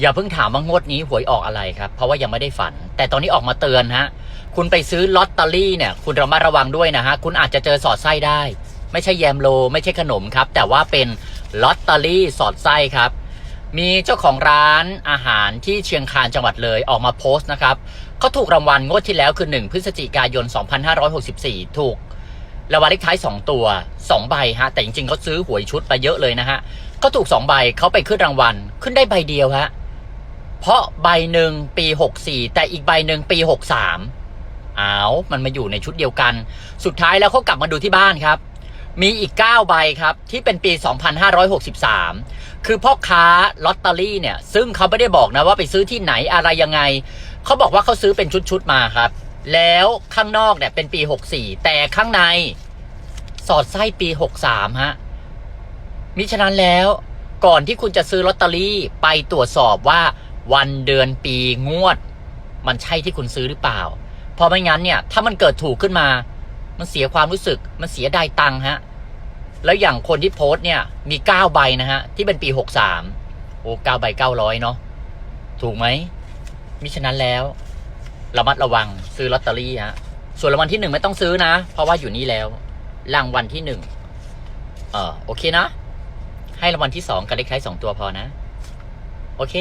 อย่าเพิ่งถามว่างวดนี้หวยออกอะไรครับ เพราะว่ายังไม่ได้ฝัน แต่ตอนนี้ออกมาเตือนฮะ คุณไปซื้อลอตเตอรี่เนี่ย คุณระมัดระวังด้วยนะฮะ คุณอาจจะเจอสอดไส้ได้ ไม่ใช่แยมโล ไม่ใช่ขนมครับ แต่ว่าเป็นลอตเตอรี่สอดไส้ครับ มีเจ้าของร้านอาหารที่เชียงคานจังหวัดเลยออกมาโพสต์นะครับเขาถูกรางวัลงวดที่แล้วคือ 1 พฤศจิกายน 2564 ถูกรางวัลเลขท้าย 2 ตัว 2 ใบฮะ แต่จริงๆเขาซื้อหวยชุดไปเยอะเลยนะฮะเขาถูก 2 ใบเขาไปขึ้นรางวัลขึ้นได้ใบเดียวฮะ เพราะใบหนึ่งปี64แต่อีกใบหนึ่งปี63อ้าวมันมาอยู่ในชุดเดียวกัน สุดท้ายแล้วเขากลับมาดูที่บ้านครับ มีอีก 9 ใบครับ ที่เป็นปี 2563 คือพ่อค้าลอตเตอรี่เนี่ย ซึ่งเขาไม่ได้บอกนะว่าไปซื้อที่ไหนอะไรยังไง เขาบอกว่าเขาซื้อเป็นชุดๆมาครับ แล้วข้างนอกเนี่ยเป็นปี 64 แต่ข้างในสอดไส้ปี 63 ฮะ มิฉะนั้นแล้วก่อนที่คุณจะซื้อลอตเตอรี่ไปตรวจสอบว่า วันเดือนปีงวด มันใช่ที่คุณซื้อหรือเปล่า เพราะไม่งั้นเนี่ย ถ้ามันเกิดถูกขึ้นมา มันเสียความรู้สึก มันเสียดายตังฮะ แล้วอย่างคนที่โพสต์เนี่ย มีเก้าใบนะฮะ ที่เป็นปีหกสามโอ้เก้าใบเก้าร้อยเนาะ ถูกไหม มิฉะนั้นแล้ว ระมัดระวังซื้อลอตเตอรี่ฮะ ส่วนรางวัลที่หนึ่งไม่ต้องซื้อนะ เพราะว่าอยู่นี่แล้ว รางวัลที่หนึ่ง เออโอเคนะ ให้รางวัลที่สองกับเลขท้ายสองตัวพอนะ โอเค